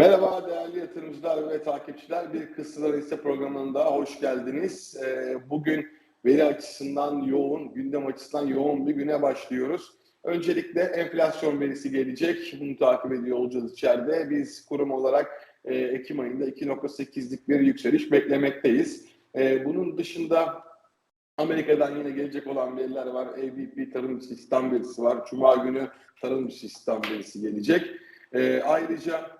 Merhaba değerli yatırımcılar ve takipçiler. Bir Kıssalar Hisse programında hoş geldiniz. Ee, Bugün veri açısından yoğun, gündem açısından yoğun bir güne başlıyoruz. Öncelikle enflasyon verisi gelecek. Bunu takip ediyor olacağız içeride. Biz kurum olarak e, Ekim ayında 2.8'lik bir yükseliş beklemekteyiz. E, Bunun dışında Amerika'dan yine gelecek olan veriler var. ABP tarım istihdam verisi var. Cuma günü tarım istihdam verisi gelecek. E, ayrıca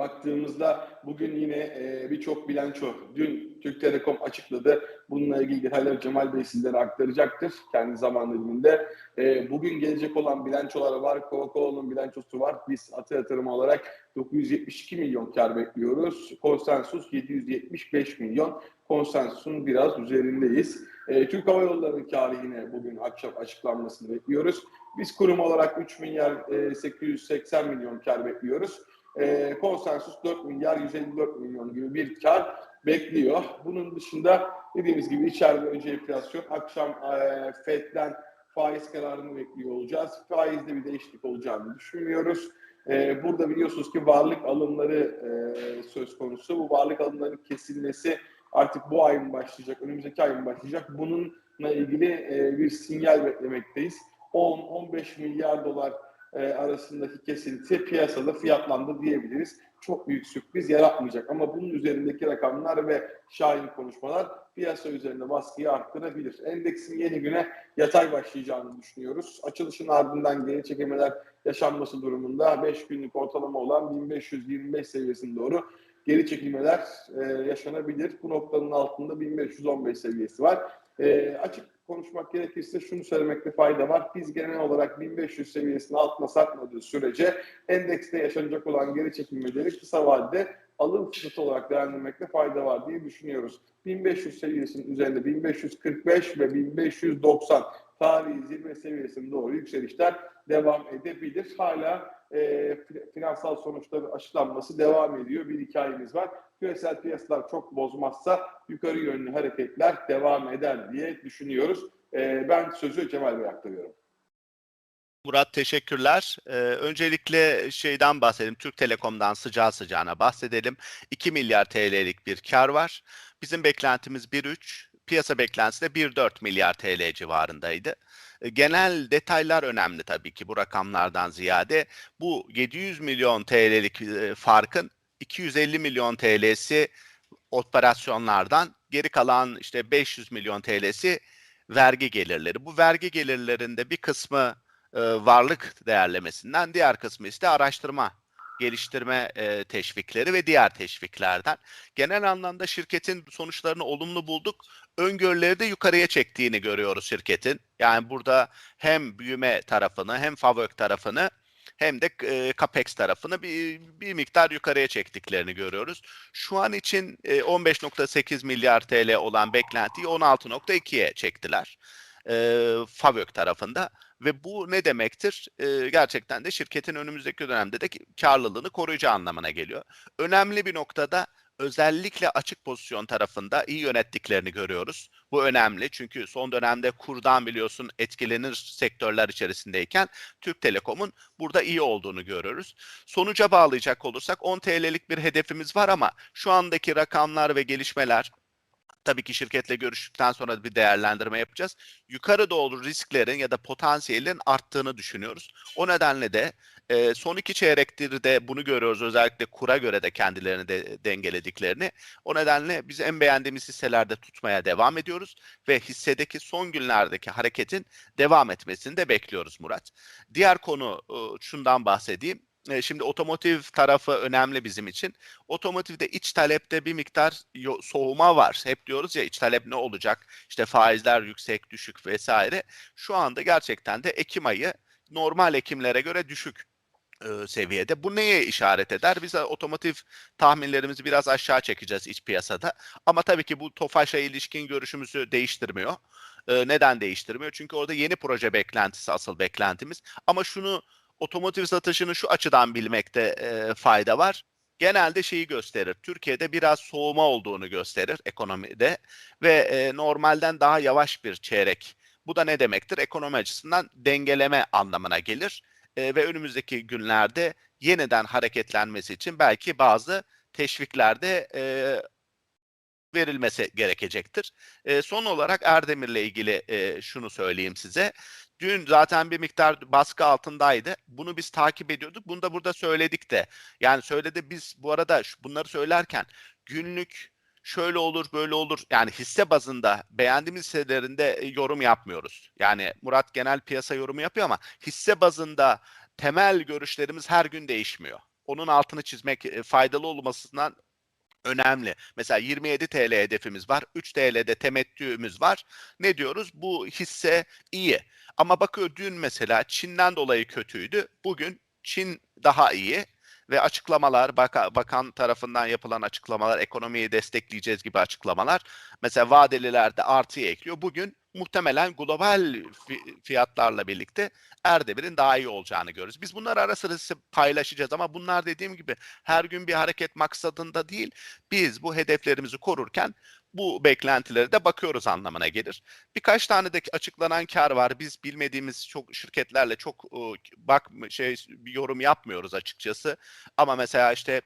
baktığımızda bugün yine e, birçok bilanço, dün Türk Telekom açıkladı. Bununla ilgili detayları Cemal Bey sizlere aktaracaktır kendi zaman diliminde. E, bugün gelecek olan bilançolar var. Coca-Cola'nın bilançosu var. Biz Atı Yatırım olarak 972 milyon kar bekliyoruz. Konsensus 775 milyon. Konsensusun biraz üzerindeyiz. E, Türk Hava Yolları'nın karı yine bugün akşam açıklanmasını bekliyoruz. Biz kurum olarak 3 milyar e, 880 milyon kar bekliyoruz. E, konsensus 4 milyar 154 milyon gibi bir kar bekliyor. Bunun dışında dediğimiz gibi içeride önce enflasyon, akşam e, FED'den faiz kararını bekliyor olacağız. Faizde bir değişiklik olacağını düşünmüyoruz. E, burada biliyorsunuz ki varlık alımları e, söz konusu. Bu varlık alımlarının kesilmesi artık bu ay mı başlayacak, önümüzdeki ay mı başlayacak? Bununla ilgili e, bir sinyal beklemekteyiz. 10-15 milyar dolar e, arasındaki kesinti piyasada fiyatlandı diyebiliriz. Çok büyük sürpriz yaratmayacak ama bunun üzerindeki rakamlar ve şahin konuşmalar piyasa üzerinde baskıyı arttırabilir. Endeksin yeni güne yatay başlayacağını düşünüyoruz. Açılışın ardından geri çekemeler yaşanması durumunda 5 günlük ortalama olan 1525 seviyesine doğru geri çekilmeler e, yaşanabilir. Bu noktanın altında 1515 seviyesi var. E, açık konuşmak gerekirse şunu söylemekte fayda var. Biz genel olarak 1500 seviyesinin altına sarkmadığı sürece endekste yaşanacak olan geri çekilmeleri kısa vadede alım fırsatı olarak değerlendirmekte fayda var diye düşünüyoruz. 1500 seviyesinin üzerinde 1545 ve 1590 tarihi zirve seviyesine doğru yükselişler devam edebilir. Hala e, finansal sonuçların açıklanması devam ediyor. Bir iki ayımız var. Küresel piyasalar çok bozmazsa yukarı yönlü hareketler devam eder diye düşünüyoruz. E, ben sözü Cemal Bey'e aktarıyorum. Murat teşekkürler. Ee, öncelikle şeyden bahsedelim. Türk Telekom'dan sıcağı sıcağına bahsedelim. 2 milyar TL'lik bir kar var. Bizim beklentimiz 1.3, piyasa beklentisi de 1.4 milyar TL civarındaydı. Ee, genel detaylar önemli tabii ki bu rakamlardan ziyade. Bu 700 milyon TL'lik e, farkın 250 milyon TL'si operasyonlardan, geri kalan işte 500 milyon TL'si vergi gelirleri. Bu vergi gelirlerinde bir kısmı e, varlık değerlemesinden, diğer kısmı ise araştırma, geliştirme e, teşvikleri ve diğer teşviklerden. Genel anlamda şirketin sonuçlarını olumlu bulduk. Öngörüleri de yukarıya çektiğini görüyoruz şirketin. Yani burada hem büyüme tarafını hem FAVÖK tarafını hem de e, CAPEX tarafını bir, bir miktar yukarıya çektiklerini görüyoruz. Şu an için e, 15.8 milyar TL olan beklentiyi 16.2'ye çektiler. E, FAVÖK tarafında ve bu ne demektir? E, gerçekten de şirketin önümüzdeki dönemde de karlılığını koruyacağı anlamına geliyor. Önemli bir noktada özellikle açık pozisyon tarafında iyi yönettiklerini görüyoruz. Bu önemli çünkü son dönemde kurdan biliyorsun etkilenir sektörler içerisindeyken Türk Telekom'un burada iyi olduğunu görüyoruz. Sonuca bağlayacak olursak 10 TL'lik bir hedefimiz var ama şu andaki rakamlar ve gelişmeler tabii ki şirketle görüştükten sonra bir değerlendirme yapacağız. Yukarı doğru risklerin ya da potansiyelin arttığını düşünüyoruz. O nedenle de e, son iki çeyrektir de bunu görüyoruz. Özellikle kura göre de kendilerini de dengelediklerini. O nedenle biz en beğendiğimiz hisselerde tutmaya devam ediyoruz ve hissedeki son günlerdeki hareketin devam etmesini de bekliyoruz Murat. Diğer konu şundan bahsedeyim. Şimdi otomotiv tarafı önemli bizim için. Otomotivde iç talepte bir miktar soğuma var. Hep diyoruz ya iç talep ne olacak? İşte faizler yüksek, düşük vesaire. Şu anda gerçekten de Ekim ayı normal Ekimlere göre düşük seviyede. Bu neye işaret eder? Biz otomotiv tahminlerimizi biraz aşağı çekeceğiz iç piyasada. Ama tabii ki bu TOFAŞ'a ilişkin görüşümüzü değiştirmiyor. Neden değiştirmiyor? Çünkü orada yeni proje beklentisi asıl beklentimiz. Ama şunu otomotiv satışını şu açıdan bilmekte e, fayda var. Genelde şeyi gösterir. Türkiye'de biraz soğuma olduğunu gösterir ekonomide ve e, normalden daha yavaş bir çeyrek. Bu da ne demektir? Ekonomi açısından dengeleme anlamına gelir. e, ve önümüzdeki günlerde yeniden hareketlenmesi için belki bazı teşviklerde e, verilmesi gerekecektir. E, son olarak Erdemir'le ilgili e, şunu söyleyeyim size. Dün zaten bir miktar baskı altındaydı. Bunu biz takip ediyorduk. Bunu da burada söyledik de. Yani söyledi biz bu arada bunları söylerken günlük şöyle olur böyle olur yani hisse bazında beğendiğimiz hisselerinde e, yorum yapmıyoruz. Yani Murat genel piyasa yorumu yapıyor ama hisse bazında temel görüşlerimiz her gün değişmiyor. Onun altını çizmek e, faydalı olmasından önemli. Mesela 27 TL hedefimiz var. 3 TL'de temettümüz var. Ne diyoruz? Bu hisse iyi. Ama bakıyor dün mesela Çin'den dolayı kötüydü. Bugün Çin daha iyi ve açıklamalar baka- bakan tarafından yapılan açıklamalar ekonomiyi destekleyeceğiz gibi açıklamalar mesela vadelilerde artıya ekliyor. Bugün muhtemelen global fi- fiyatlarla birlikte Erdemir'in daha iyi olacağını görürüz. Biz bunları ara sıra size paylaşacağız ama bunlar dediğim gibi her gün bir hareket maksadında değil. Biz bu hedeflerimizi korurken bu beklentilere de bakıyoruz anlamına gelir. Birkaç tane de açıklanan kar var. Biz bilmediğimiz çok şirketlerle çok e, bak şey bir yorum yapmıyoruz açıkçası. Ama mesela işte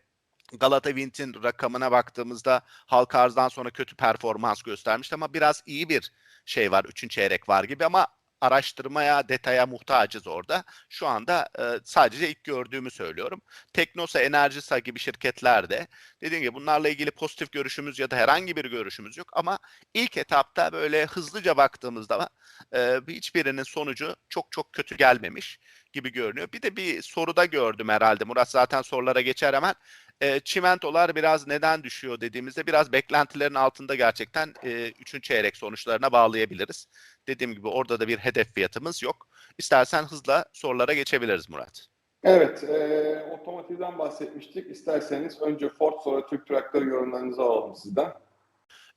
Galata Wind'in rakamına baktığımızda halka arzdan sonra kötü performans göstermişti ama biraz iyi bir şey var. Üçüncü çeyrek var gibi ama araştırmaya, detaya muhtacız orada. Şu anda e, sadece ilk gördüğümü söylüyorum. Teknosa, Enerjisa gibi şirketler de dediğim gibi bunlarla ilgili pozitif görüşümüz ya da herhangi bir görüşümüz yok ama ilk etapta böyle hızlıca baktığımızda e, hiçbirinin sonucu çok çok kötü gelmemiş gibi görünüyor. Bir de bir soruda gördüm herhalde. Murat zaten sorulara geçer hemen. E, çimentolar biraz neden düşüyor dediğimizde biraz beklentilerin altında gerçekten e, üçüncü çeyrek sonuçlarına bağlayabiliriz. Dediğim gibi orada da bir hedef fiyatımız yok. İstersen hızla sorulara geçebiliriz Murat. Evet, e, otomotivden bahsetmiştik. İsterseniz önce Ford sonra Türk Traktör yorumlarınızı alalım sizden.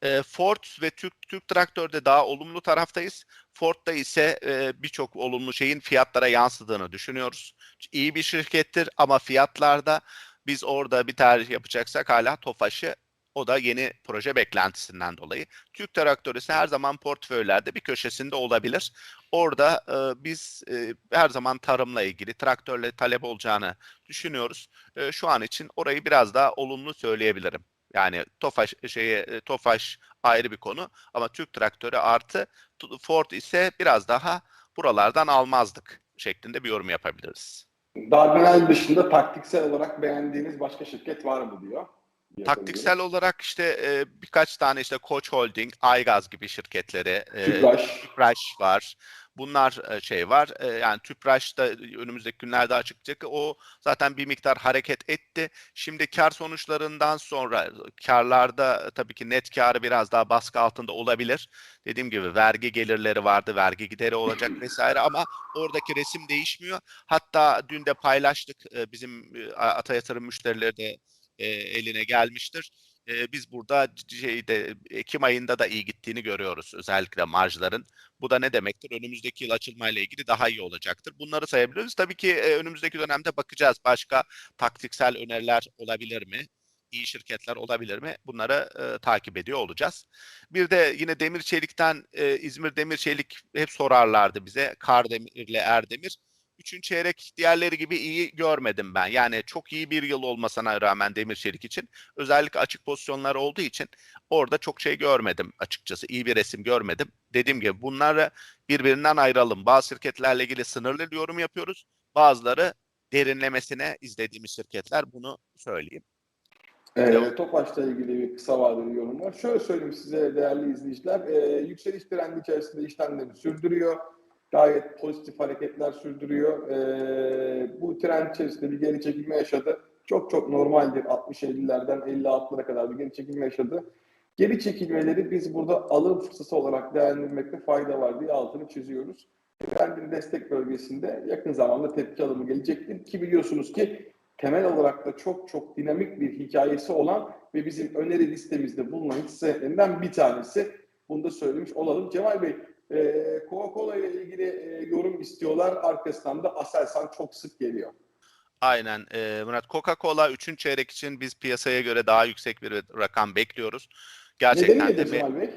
E, Ford ve Türk Türk Traktör'de daha olumlu taraftayız. Ford'da ise e, birçok olumlu şeyin fiyatlara yansıdığını düşünüyoruz. İyi bir şirkettir ama fiyatlarda biz orada bir tercih yapacaksak hala Tofaş'ı o da yeni proje beklentisinden dolayı. Türk Traktörü ise her zaman portföylerde bir köşesinde olabilir. Orada e, biz e, her zaman tarımla ilgili traktörle talep olacağını düşünüyoruz. E, şu an için orayı biraz daha olumlu söyleyebilirim. Yani Tofaş şeye e, Tofaş ayrı bir konu ama Türk Traktörü artı Ford ise biraz daha buralardan almazdık şeklinde bir yorum yapabiliriz. Dardanel dışında taktiksel olarak beğendiğiniz başka şirket var mı diyor. Taktiksel olarak işte e, birkaç tane işte Koç Holding, Aygaz gibi şirketleri, e, Tüpraş. Tüpraş var. Bunlar e, şey var. E, yani Tüpraş da önümüzdeki günlerde açıklayacak. O zaten bir miktar hareket etti. Şimdi kar sonuçlarından sonra karlarda tabii ki net karı biraz daha baskı altında olabilir. Dediğim gibi vergi gelirleri vardı, vergi gideri olacak vesaire ama oradaki resim değişmiyor. Hatta dün de paylaştık e, bizim e, Ata Yatırım müşterileri de e, eline gelmiştir. E, biz burada şeyde Ekim ayında da iyi gittiğini görüyoruz özellikle marjların. Bu da ne demektir? Önümüzdeki yıl açılmayla ilgili daha iyi olacaktır. Bunları sayabiliriz. Tabii ki e, önümüzdeki dönemde bakacağız. Başka taktiksel öneriler olabilir mi? İyi şirketler olabilir mi? Bunları e, takip ediyor olacağız. Bir de yine Demir Çelik'ten e, İzmir Demir Çelik hep sorarlardı bize. Kardemir'le Erdemir. Üçüncü çeyrek diğerleri gibi iyi görmedim ben. Yani çok iyi bir yıl olmasına rağmen Demir Çelik için özellikle açık pozisyonlar olduğu için orada çok şey görmedim açıkçası. İyi bir resim görmedim. Dediğim gibi bunları birbirinden ayıralım. Bazı şirketlerle ilgili sınırlı yorum yapıyoruz. Bazıları derinlemesine izlediğimiz şirketler bunu söyleyeyim. E, Tofaş'la ilgili bir kısa vadeli yorum var. Şöyle söyleyeyim size değerli izleyiciler. E, yükseliş trendi içerisinde işlemleri sürdürüyor. Gayet pozitif hareketler sürdürüyor. E, bu trend içerisinde bir geri çekilme yaşadı. Çok çok normaldir. 60-50'lerden 56'lara kadar bir geri çekilme yaşadı. Geri çekilmeleri biz burada alım fırsatı olarak değerlendirmekte fayda var diye altını çiziyoruz. Trendin destek bölgesinde yakın zamanda tepki alımı gelecektir. Ki biliyorsunuz ki temel olarak da çok çok dinamik bir hikayesi olan ve bizim öneri listemizde bulunan hisselerinden bir tanesi. Bunu da söylemiş olalım. Cemal Bey, e, Coca-Cola ile ilgili e, yorum istiyorlar. Arkasından da Aselsan çok sık geliyor. Aynen e, Murat. Coca-Cola 3. çeyrek için biz piyasaya göre daha yüksek bir rakam bekliyoruz. Nedeni Gerçekten de nedir me- Cemal Bey?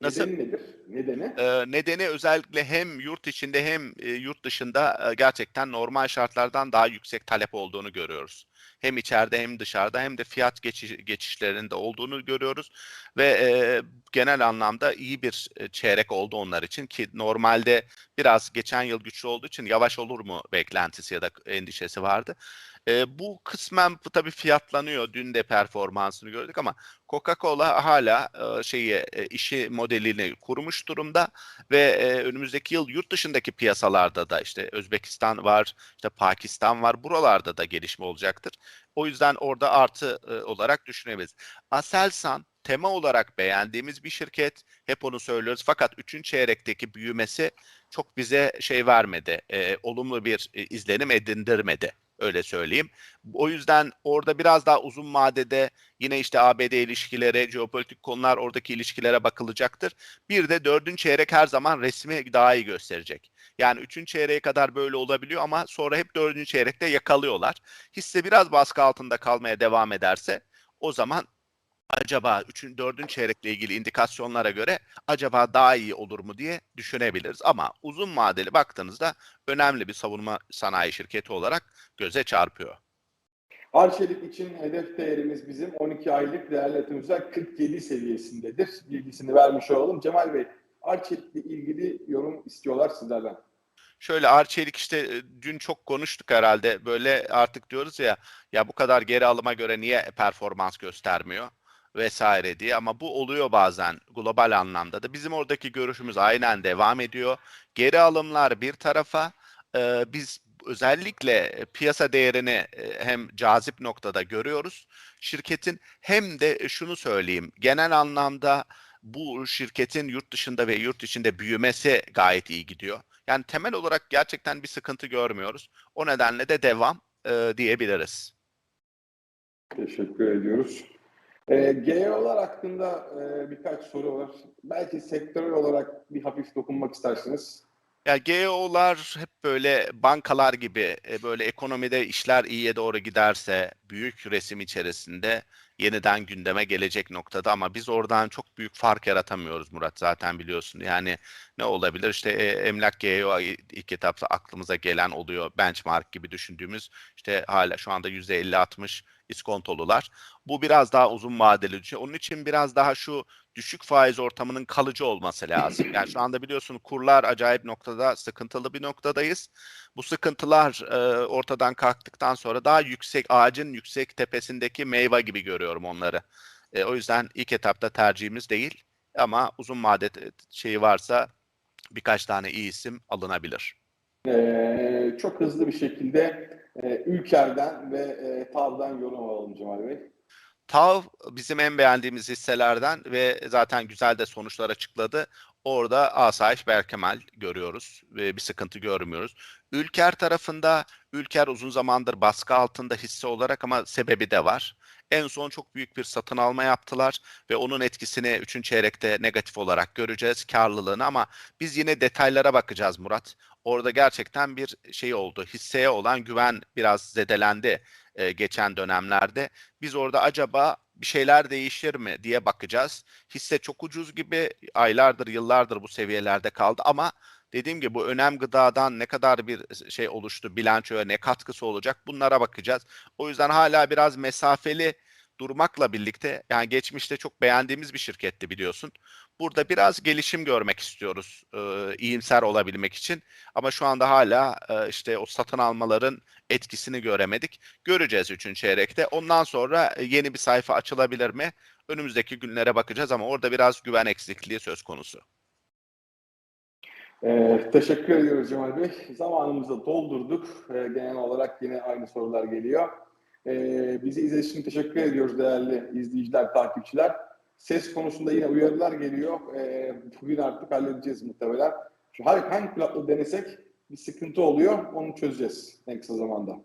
Nasıl? Nedeni nedir? Nedeni? Ee, nedeni özellikle hem yurt içinde hem e, yurt dışında e, gerçekten normal şartlardan daha yüksek talep olduğunu görüyoruz. Hem içeride hem dışarıda hem de fiyat geçiş, geçişlerinde olduğunu görüyoruz ve e, genel anlamda iyi bir e, çeyrek oldu onlar için ki normalde biraz geçen yıl güçlü olduğu için yavaş olur mu beklentisi ya da endişesi vardı. E, bu kısmen tabii fiyatlanıyor. Dün de performansını gördük ama Coca-Cola hala e, şeyi e, işi modelini kurmuş durumda ve e, önümüzdeki yıl yurt dışındaki piyasalarda da işte Özbekistan var, işte Pakistan var. Buralarda da gelişme olacaktır. O yüzden orada artı e, olarak düşünebiliriz. Aselsan tema olarak beğendiğimiz bir şirket. Hep onu söylüyoruz. Fakat 3. çeyrekteki büyümesi çok bize şey vermedi. e, olumlu bir e, izlenim edindirmedi. Öyle söyleyeyim. O yüzden orada biraz daha uzun vadede yine işte ABD ilişkileri, jeopolitik konular oradaki ilişkilere bakılacaktır. Bir de dördüncü çeyrek her zaman resmi daha iyi gösterecek. Yani üçüncü çeyreğe kadar böyle olabiliyor ama sonra hep dördüncü çeyrekte yakalıyorlar. Hisse biraz baskı altında kalmaya devam ederse o zaman acaba 3. 4. çeyrekle ilgili indikasyonlara göre acaba daha iyi olur mu diye düşünebiliriz. Ama uzun vadeli baktığınızda önemli bir savunma sanayi şirketi olarak göze çarpıyor. Arçelik için hedef değerimiz bizim 12 aylık yatırımcılar 47 seviyesindedir. Bilgisini vermiş olalım. Cemal Bey, Arçelik'le ilgili yorum istiyorlar sizlerden. Şöyle Arçelik işte e, dün çok konuştuk herhalde. Böyle artık diyoruz ya ya bu kadar geri alıma göre niye performans göstermiyor vesaire diye ama bu oluyor bazen global anlamda da. Bizim oradaki görüşümüz aynen devam ediyor. Geri alımlar bir tarafa e, biz özellikle piyasa değerini e, hem cazip noktada görüyoruz şirketin hem de şunu söyleyeyim genel anlamda bu şirketin yurt dışında ve yurt içinde büyümesi gayet iyi gidiyor. Yani temel olarak gerçekten bir sıkıntı görmüyoruz. O nedenle de devam e, diyebiliriz. Teşekkür ediyoruz. E, GEO'lar hakkında e, birkaç soru var. Belki sektörel olarak bir hafif dokunmak istersiniz. Ya GEO'lar hep böyle bankalar gibi e, böyle ekonomide işler iyiye doğru giderse büyük resim içerisinde yeniden gündeme gelecek noktada ama biz oradan çok büyük fark yaratamıyoruz Murat zaten biliyorsun. Yani ne olabilir işte e, emlak GEO ilk etapta aklımıza gelen oluyor benchmark gibi düşündüğümüz işte hala şu anda %50-60 iskontolular. Bu biraz daha uzun vadeli. Onun için biraz daha şu düşük faiz ortamının kalıcı olması lazım. Yani şu anda biliyorsun kurlar acayip noktada sıkıntılı bir noktadayız. Bu sıkıntılar e, ortadan kalktıktan sonra daha yüksek ağacın yüksek tepesindeki meyve gibi görüyorum onları. E, o yüzden ilk etapta tercihimiz değil ama uzun vadede şeyi varsa birkaç tane iyi isim alınabilir. E, çok hızlı bir şekilde e, Ülker'den ve e, TAV'dan yorum alalım Cemal Bey. TAV bizim en beğendiğimiz hisselerden ve zaten güzel de sonuçlar açıkladı. Orada asayiş Berkemal görüyoruz ve bir sıkıntı görmüyoruz. Ülker tarafında Ülker uzun zamandır baskı altında hisse olarak ama sebebi de var. En son çok büyük bir satın alma yaptılar ve onun etkisini 3. çeyrekte negatif olarak göreceğiz karlılığını ama biz yine detaylara bakacağız Murat. Orada gerçekten bir şey oldu. Hisseye olan güven biraz zedelendi e, geçen dönemlerde. Biz orada acaba bir şeyler değişir mi diye bakacağız. Hisse çok ucuz gibi aylardır, yıllardır bu seviyelerde kaldı ama dediğim gibi bu önem gıdadan ne kadar bir şey oluştu, bilançoya ne katkısı olacak bunlara bakacağız. O yüzden hala biraz mesafeli durmakla birlikte yani geçmişte çok beğendiğimiz bir şirketti biliyorsun. Burada biraz gelişim görmek istiyoruz e, iyimser olabilmek için. Ama şu anda hala e, işte o satın almaların etkisini göremedik. Göreceğiz 3. çeyrekte. Ondan sonra yeni bir sayfa açılabilir mi? Önümüzdeki günlere bakacağız ama orada biraz güven eksikliği söz konusu. Ee, teşekkür ediyoruz Cemal Bey. Zamanımızı doldurduk. Ee, genel olarak yine aynı sorular geliyor. Ee, bizi izlediğiniz için teşekkür ediyoruz değerli izleyiciler, takipçiler. Ses konusunda yine uyarılar geliyor. Ee, bugün artık halledeceğiz muhtemelen. Şu hangi, platformu denesek bir sıkıntı oluyor. Onu çözeceğiz en kısa zamanda.